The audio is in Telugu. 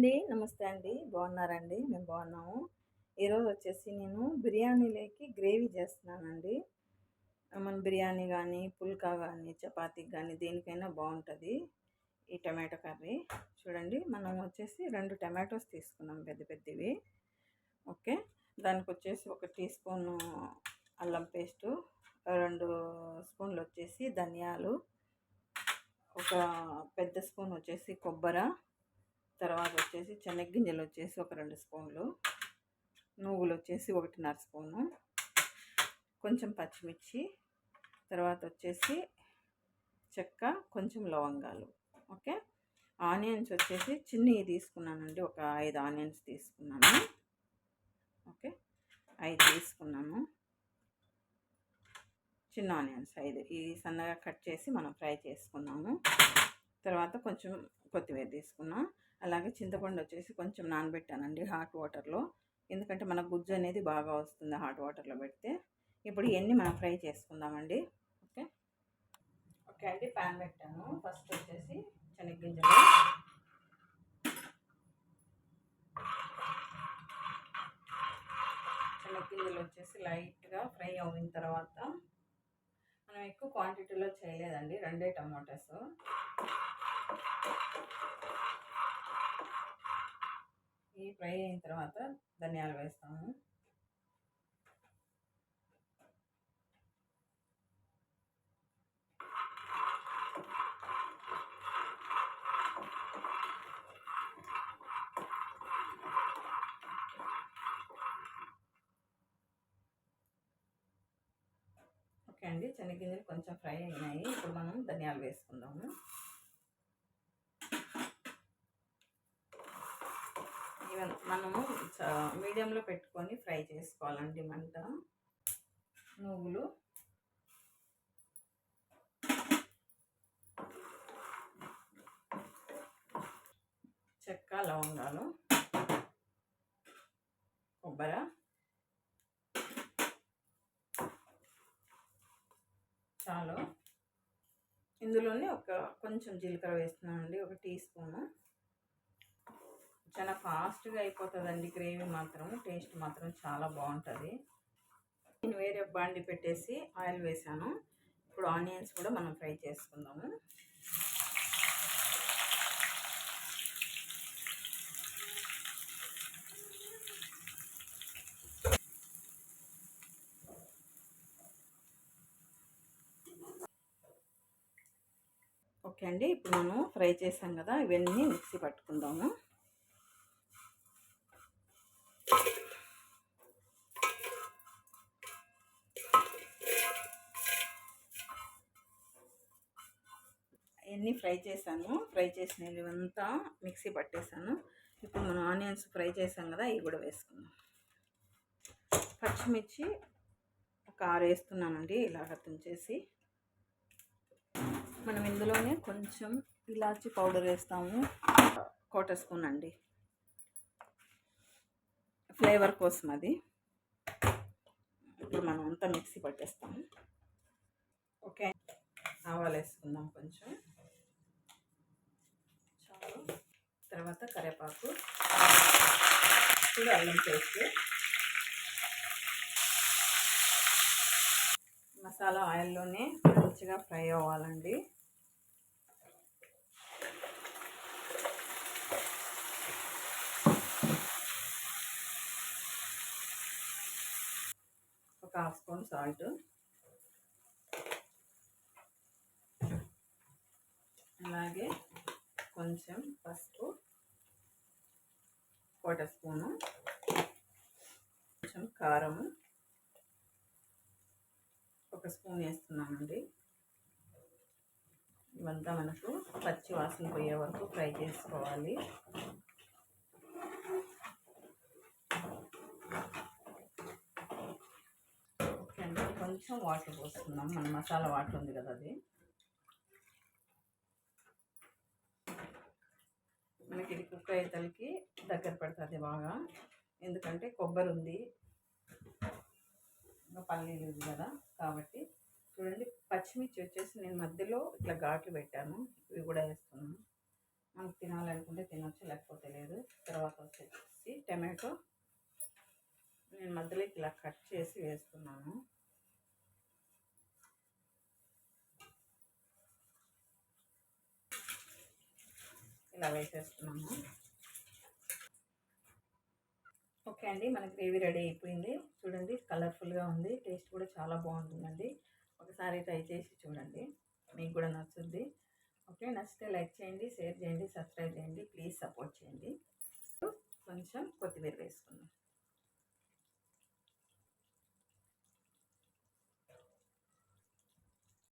అండి. నమస్తే అండి. బాగున్నారండి? మేము బాగున్నాము. ఈరోజు వచ్చేసి నేను బిర్యానీలోకి గ్రేవీ చేస్తున్నానండి. మన బిర్యానీ కానీ పుల్కా కానీ చపాతీకి కానీ దేనికైనా బాగుంటుంది. ఈ టమాటో కర్రీ. చూడండి మనం వచ్చేసి రెండు టమాటోస్ తీసుకున్నాం పెద్ద పెద్దవి. ఓకే. దానికి వచ్చేసి ఒక టీ స్పూన్ అల్లం పేస్టు రెండు స్పూన్లు వచ్చేసి ధనియాలు ఒక పెద్ద స్పూన్ వచ్చేసి కొబ్బరి తర్వాత వచ్చేసి చెనగ్గింజలు వచ్చేసి ఒక రెండు స్పూన్లు నువ్వులు వచ్చేసి ఒకటిన్నర స్పూను కొంచెం పచ్చిమిర్చి తర్వాత వచ్చేసి చెక్క కొంచెం లవంగాలు ఓకే? ఆనియన్స్ వచ్చేసి చిన్నవి తీసుకున్నానండి ఒక ఐదు ఆనియన్స్ తీసుకున్నాను ఓకే? ఐదు తీసుకున్నాను. చిన్న ఆనియన్స్ ఐదు ఈ సన్నగా కట్ చేసి మనం ఫ్రై చేసుకున్నాము. తర్వాత కొంచెం కొత్తిమీర తీసుకున్నాం. అలాగే చింతపండు వచ్చేసి కొంచెం నానబెట్టానండి హాట్ వాటర్లో. ఎందుకంటే మన గుజ్జు అనేది బాగా వస్తుంది హాట్ వాటర్లో పెడితే. ఇప్పుడు ఇవన్నీ మనం ఫ్రై చేసుకుందామండి. ఓకే? ఓకే అండి ప్యాన్ పెట్టాను. ఫస్ట్ వచ్చేసి శనగ్గింజలు శనగ్గింజలు వచ్చేసి లైట్గా ఫ్రై అయిన తర్వాత మనం ఎక్కువ క్వాంటిటీలో చేయలేదండి రెండే టమాటాస్. ఈ ఫ్రై అయిన తర్వాత ధనియాలు వేస్తాము. ఓకే అండి చెనగ్గింజలు కొంచెం ఫ్రై అయినాయి. ఇప్పుడు మనం ధనియాలు వేసుకుందాము. మనము మీడియంలో పెట్టుకొని ఫ్రై చేసుకోవాలండి మంట నువ్వులు. చెక్క లవంగాలు. కొబ్బరి. చాలు. ఇందులోనే ఒక కొంచెం జీలకర్ర వేస్తున్నానండి ఒక టీ స్పూను. చాలా ఫాస్ట్గా అయిపోతుందండి గ్రేవీ మాత్రం టేస్ట్ మాత్రం చాలా బాగుంటుంది. నేను వేరే బాండి పెట్టేసి ఆయిల్ వేసాను. ఇప్పుడు ఆనియన్స్ కూడా మనం ఫ్రై చేసుకుందాము. ఓకే అండి ఇప్పుడు మనం ఫ్రై చేసాం కదా ఇవన్నీ మిక్సీ పట్టుకుందాము. ఇవన్నీ ఫ్రై చేశాను. ఫ్రై చేసిన ఇవంతా మిక్సీ పట్టేశాను. ఇప్పుడు మనం ఆనియన్స్ ఫ్రై చేసాం కదా ఇవి కూడా వేసుకుందాం. పచ్చిమిర్చి ఒక ఆరు వేస్తున్నానండి ఇలాగ తుంచేసి. మనం ఇందులోనే కొంచెం ఇలాచి పౌడర్ వేస్తాము. కోట స్పూన్ అండి. ఫ్లేవర్ కోసం అది. ఇప్పుడు మనం అంతా మిక్సీ పట్టేస్తాము. ఓకే. ఆవాలు వేసుకుందాం కొంచెం చాలు తర్వాత కరివేపాకు ఇప్పుడు అల్లం పేస్ట్. మసాలా ఆయిల్లోనే మంచిగా ఫ్రై అవ్వాలండి. ఒక హాఫ్ స్పూన్ సాల్ట్. అలాగే కొంచెం పసుపు. ఒక స్పూను. కొంచెం కారము. ఒక స్పూన్ వేస్తున్నామండి ఇవంతా మనకు పచ్చి వాసన పోయే వరకు ఫ్రై చేసుకోవాలి. కొంచెం వాటర్ పోసుకుందాం మన మసాలా వాటర్ ఉంది కదా అది. మనకి ఇది కుక్ అయ్యేతలకి దగ్గర పడుతుంది బాగా. ఎందుకంటే కొబ్బరి ఉంది పల్లీలు ఉంది కదా. కాబట్టి చూడండి పచ్చిమిర్చి వచ్చేసి నేను మధ్యలో ఇట్లా ఘాట్లు పెట్టాను. ఇవి కూడా వేస్తున్నాను. మనకు తినాలనుకుంటే తినొచ్చు లేకపోతే లేదు. తర్వాత వచ్చేసి టమాటో నేను మధ్యలో ఇలా కట్ చేసి వేస్తున్నాను. ఇలా వేసేస్తున్నాము ఓకే అండి. మన గ్రేవీ రెడీ అయిపోయింది. చూడండి కలర్ఫుల్గా ఉంది. టేస్ట్ కూడా చాలా బాగుంటుందండి. ఒకసారి ట్రై చేసి చూడండి. మీకు కూడా నచ్చుద్ది. ఓకే నచ్చితే లైక్ చేయండి షేర్ చేయండి సబ్స్క్రైబ్ చేయండి ప్లీజ్ సపోర్ట్ చేయండి. కొంచెం కొత్తిమీర వేసుకుందాం.